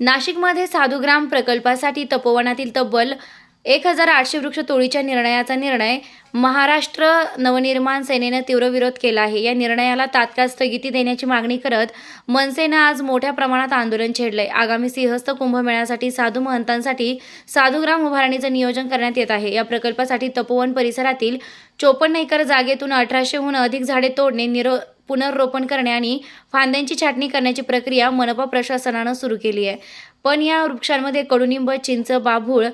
नाशिकमध्ये साधुग्राम प्रकल्पासाठी तपोवनातील तब्बल एक हजार आठशे वृक्ष तोडीच्या निर्णयाचा निर्णय महाराष्ट्र नवनिर्माण सेनेनं तीव्र विरोध केला आहे. या निर्णयाला तात्काळ स्थगिती देण्याची मागणी करत मनसेनं आज मोठ्या प्रमाणात आंदोलन छेडलंय. आगामी सिंहस्थ कुंभमेळ्यासाठी साधू महंतांसाठी साधुग्राम उभारणीचं नियोजन करण्यात येत आहे. या प्रकल्पासाठी तपोवन परिसरातील चोपन्न एकर जागेतून अठराशेहून अधिक झाडे तोडणे निरो पुनर्रोपण करणे आणि फांद्यांची छाटणी करण्याची प्रक्रिया मनपा प्रशासनानं सुरू केली आहे. पण या वृक्षांमध्ये कडुनिंब चिंच बाभूळ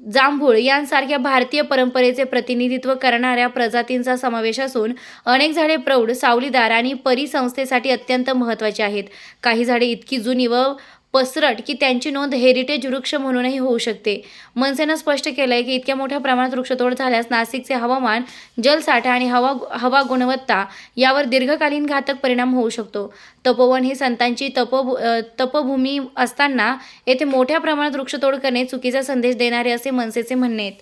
जांभूळ यांसारख्या भारतीय परंपरेचे प्रतिनिधित्व करणाऱ्या प्रजातींचा समावेश असून अनेक झाडे प्रौढ सावलीदार आणि परिसंस्थेसाठी अत्यंत महत्त्वाची आहेत. काही झाडे इतकी जुनी व पसरट की त्यांची नोंद हेरिटेज वृक्ष म्हणूनही होऊ शकते. मनसेनं स्पष्ट केलं आहे की इतक्या मोठ्या प्रमाणात वृक्षतोड झाल्यास नाशिकचे हवामान जलसाठा आणि हवा हवा गुणवत्ता यावर दीर्घकालीन घातक परिणाम होऊ शकतो. तपोवन ही संतांची तपभू तपभूमी असताना येथे मोठ्या प्रमाणात वृक्षतोड करणे चुकीचा संदेश देणारे असे मनसेचे म्हणणे आहेत.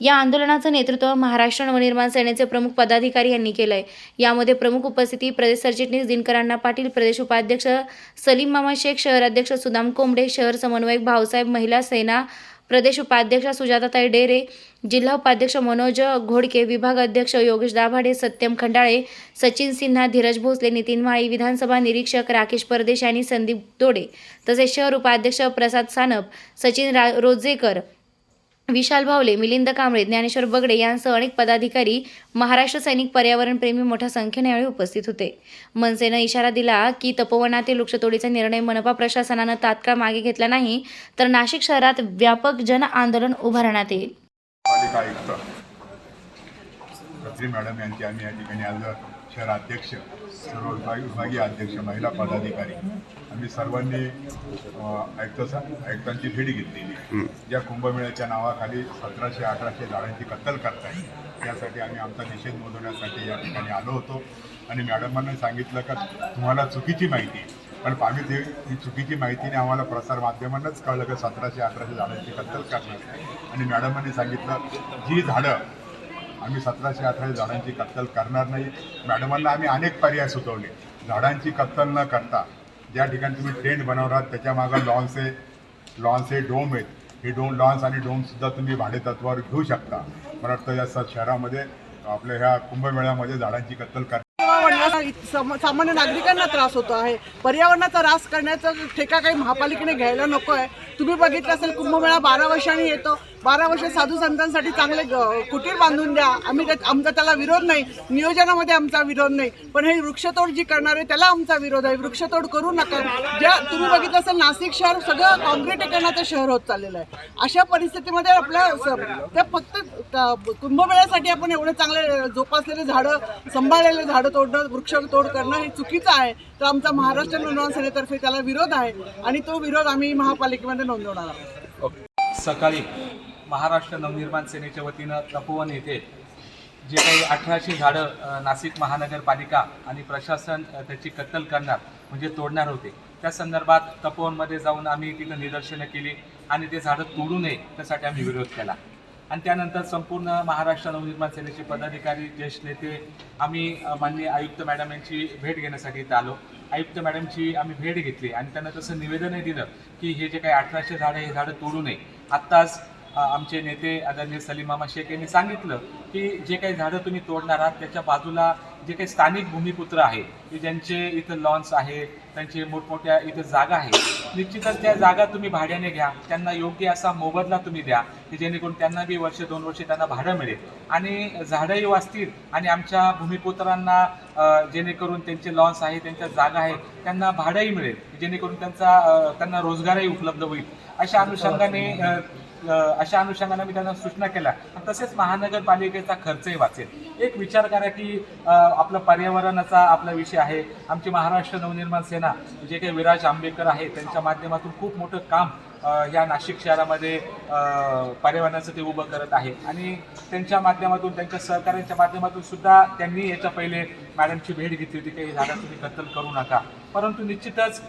या आंदोलनाचं नेतृत्व महाराष्ट्र नवनिर्माण सेनेचे प्रमुख पदाधिकारी यांनी केलं आहे यामध्ये प्रमुख उपस्थिती प्रदेश सरचिटणीस दिनकरांना पाटील प्रदेश उपाध्यक्ष सलीम मामा शेख शहर अध्यक्ष सुदाम कोंबडे शहर समन्वयक भाऊसाहेब महिला सेना प्रदेश उपाध्यक्ष सुजाताताई डेरे जिल्हा उपाध्यक्ष मनोज घोडके विभाग अध्यक्ष योगेश दाभाडे सत्यम खंडाळे सचिन सिन्हा धीरज भोसले नितीन माळी विधानसभा निरीक्षक राकेश परदेश आणि संदीप दोडे तसेच शहर उपाध्यक्ष प्रसाद सानप सचिन रा रोजेकर विशाल भावले मिलिंद कांबळे ज्ञानेश्वर बगडे यांसह अनेक पदाधिकारी महाराष्ट्र सैनिक पर्यावरणप्रेमी मोठ्या संख्येने यावेळी उपस्थित होते. मनसेनं इशारा दिला की तपोवनातील वृक्षतोडीचा निर्णय मनपा प्रशासनानं तात्काळ मागे घेतला नाही तर नाशिक शहरात व्यापक जन आंदोलन उभारण्यात येईल. मॅडम यांची आम्ही या ठिकाणी शहराध्यक्ष सर्व विभाग विभागीय अध्यक्ष महिला पदाधिकारी. आम्ही सर्वांनी आयुक्त आयुक्तांची भेट घेतलेली या कुंभमेळ्याच्या नावाखाली सतराशे अठराशे झाडांची कत्तल करताय यासाठी आम्ही आमचा निषेध नोंदवण्यासाठी या ठिकाणी आलो होतो. आणि मॅडमांनी सांगितलं का तुम्हाला चुकीची माहिती. पण आम्ही ते ही चुकीची माहितीने आम्हाला प्रसार माध्यमांनाच कळलं की सतराशे अठराशे झाडांची कत्तल करणार आणि मॅडमांनी सांगितलं जी झाडं आम्ही सतराशे अठराशे झाडांची कत्तल करणार नाही. मॅडमांना आम्ही अनेक पर्याय सुचवले. झाडांची कत्तल न करता ज्या ठिकाणी तुम्ही टेंट बनवणार त्याच्यामागं लॉन्स आहे. लॉन्स हे डोम आहेत. हे डोम लॉन्स आणि डोमसुद्धा तुम्ही भाडेतत्वावर घेऊ शकता. मला वाटतं या स- शहरामध्ये आपल्या ह्या कुंभमेळ्यामध्ये झाडांची कत्तल कर सम- सामान्य नागरिकांना त्रास होतो आहे. पर्यावरणाचा ऱ्हास करण्याचा ठेका काही महापालिकेने घ्यायला नको आहे तुम्ही बघितलं असेल कुंभमेळा बारा वर्षांनी येतो. बारा वर्ष साधू संतांसाठी चांगले कुटीर बांधून द्या. आम्ही आमचा त्याला विरोध नाही. नियोजनामध्ये आमचा विरोध नाही. पण हे वृक्षतोड जी करणार आहे त्याला आमचा विरोध आहे. वृक्षतोड करू नका. ज्या तुम्ही बघितलं असेल नाशिक शहर सगळं कॉन्क्रिटीकरणाचं शहर होत चाललेलं आहे. अशा परिस्थितीमध्ये आपल्या त्या फक्त कुंभमेळ्यासाठी आपण एवढे चांगले जोपासलेले झाडं सांभाळलेले झाडं तोडणं वृक्षतोड करणं हे चुकीचं आहे. तर आमचा महाराष्ट्र नोंदवण सेनेतर्फे त्याला विरोध आहे. आणि तो विरोध आम्ही महापालिकेमध्ये नोंदवणार आहोत. सकाळी महाराष्ट्र नवनिर्माण सेनेच्या वतीनं तपोवन येथे जे काही अठराशे झाडं नाशिक महानगरपालिका आणि प्रशासन त्याची कत्तल करणार म्हणजे तोडणार होते. त्या संदर्भात तपोवनमध्ये जाऊन आम्ही तिथं निदर्शनं केली आणि ते झाडं तोडू नये त्यासाठी आम्ही विरोध केला. आणि त्यानंतर संपूर्ण महाराष्ट्र नवनिर्माण सेनेचे पदाधिकारी ज्येष्ठ नेते आम्ही माननीय आयुक्त मॅडम यांची भेट घेण्यासाठी इथं आलो. आयुक्त मॅडमची आम्ही भेट घेतली आणि त्यांना तसं निवेदनही दिलं की हे जे काही अठराशे झाडं हे झाडं तोडू नये. आत्ताच आमचे नेते आदरणीय सलीमामा शेख यांनी सांगितलं की जे काही झाडं तुम्ही तोडणार आहात त्याच्या बाजूला जे काही स्थानिक भूमिपुत्र आहे की ज्यांचे इथं लॉन्स आहे त्यांचे मोठमोठ्या इथं जागा आहे निश्चितच त्या जागा तुम्ही भाड्याने घ्या त्यांना योग्य असा मोबदला तुम्ही द्या की जेणेकरून त्यांना बी वर्ष दोन वर्ष त्यांना भाडं मिळेल. आणि झाडंही वाचतील आणि आमच्या भूमिपुत्रांना जेणेकरून त्यांचे लॉन्स आहे त्यांच्या जागा आहे त्यांना भाडंही मिळेल जेणेकरून त्यांचा त्यांना रोजगारही उपलब्ध होईल. अशा अनुषंगाने अशा अनुषंगाने मी त्यांना सूचना केल्या. तसेच महानगरपालिकेचा खर्चही वाचेल. एक विचार करा की आपलं पर्यावरणाचा आपला विषय आहे. आमची महाराष्ट्र नवनिर्माण सेना जे काही विराज आंबेडकर आहे त्यांच्या माध्यमातून खूप मोठं काम या नाशिक शहरामध्ये पर्यावरणाचं ते उभं करत आहे. आणि त्यांच्या माध्यमातून त्यांच्या सहकार्यांच्या माध्यमातून सुद्धा त्यांनी याच्या पहिले मॅडमची भेट घेतली होती. काही झाडं तुम्ही कत्तल करू नका. परंतु निश्चितच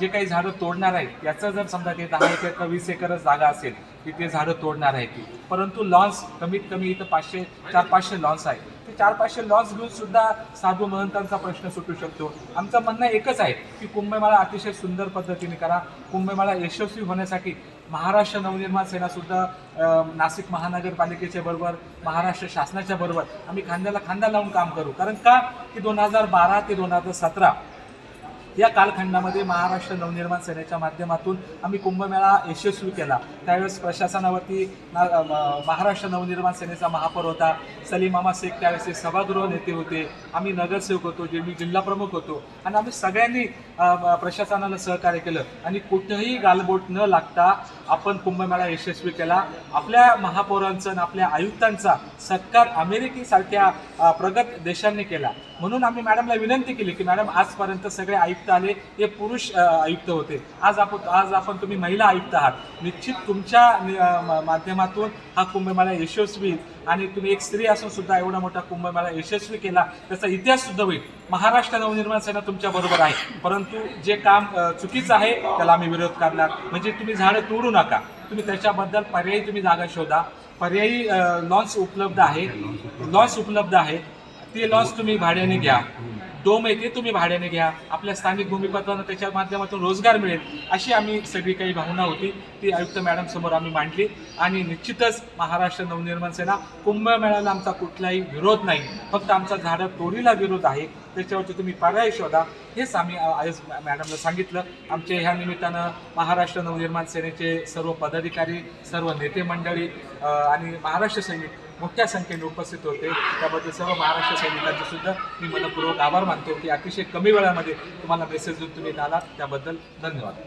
जे काही झाडं तोडणार आहेत याचं जर समजा ते दहा एकर किंवा वीस एकरच जागा असेल की ते झाडं तोडणार आहे ती. परंतु लॉन्स कमीत कमी इथं पाचशे चार पाचशे लॉन्स आहे ते चार पाचशे लॉस घेऊन सुद्धा साधू महंतांचा प्रश्न सुटू शकतो. आमचं म्हणणं एकच आहे की कुंभमेळा अतिशय सुंदर पद्धतीने करा. कुंभमेळा यशस्वी होण्यासाठी महाराष्ट्र नवनिर्माण सेना सुद्धा नाशिक महानगरपालिकेच्या बरोबर महाराष्ट्र शासनाच्या बरोबर आम्ही खांद्याला खांदा लावून काम करू. कारण का? की दोन हजार बारा ते दोन हजार सतरा या कालखंडामध्ये महाराष्ट्र नवनिर्माण सेनेच्या माध्यमातून आम्ही कुंभमेळा यशस्वी केला. त्यावेळेस प्रशासनावरती महाराष्ट्र नवनिर्माण सेनेचा महापौर होता. सलीमामा शेख त्यावेळेस हे सभागृह नेते होते. आम्ही नगरसेवक होतो जे मी जिल्हा प्रमुख होतो. आणि आम्ही सगळ्यांनी प्रशासनाला सहकार्य केलं. आणि कुठंही गालबोट न लागता आपण कुंभमेळा यशस्वी केला. आपल्या महापौरांचा आणि आपल्या आयुक्तांचा सत्कार अमेरिकेसारख्या प्रगत देशांनी केला. म्हणून आम्ही मॅडमला विनंती केली की मॅडम आजपर्यंत सगळे आयुक्त आले हे पुरुष आयुक्त होते. आज आपण आज आपण तुम्ही महिला आयुक्त आहात. निश्चित तुमच्या माध्यमातून हा कुंभमेळा यशस्वी. आणि तुम्ही एक स्त्री असून सुद्धा एवढा मोठा कुंभमेळा यशस्वी केला त्याचा इतिहास सुद्धा होईल. महाराष्ट्र नवनिर्माण सेना तुमच्या बरोबर आहे. परंतु जे काम चुकीचं आहे त्याला आम्ही विरोध करणार. म्हणजे तुम्ही झाडं तोडू नका. तुम्ही त्याच्याबद्दल पर्यायी तुम्ही जागा शोधा. पर्यायी लॉन्स उपलब्ध आहे. लॉन्स उपलब्ध आहे. ते लॉन्स तुम्ही भाड्याने घ्या. डोम आहे ते तुम्ही भाड्याने घ्या. आपल्या स्थानिक भूमिपत्रांना त्याच्या माध्यमातून रोजगार मिळेल अशी आम्ही सगळी काही भावना होती. ती आयुक्त मॅडम समोर आम्ही मांडली. आणि निश्चितच महाराष्ट्र नवनिर्माण सेना कुंभमेळ्याला आमचा कुठलाही विरोध नाही. फक्त आमचा झाडं तोडीला विरोध आहे. त्याच्यावरती तुम्ही पर्याय शोधा. हेच आम्ही अ, आज मॅडमला सांगितलं. आमच्या ह्या निमित्तानं महाराष्ट्र नवनिर्माण सेनेचे सर्व पदाधिकारी सर्व नेते मंडळी आणि महाराष्ट्र सैनिक मोठ्या संख्येने उपस्थित होते. त्याबद्दल सर्व महाराष्ट्र सैनिकांचे सुद्धा मी मनपूर्वक आभार मानतो की अतिशय कमी वेळामध्ये तुम्हाला मेसेज देऊन तुम्ही आलात त्याबद्दल धन्यवाद.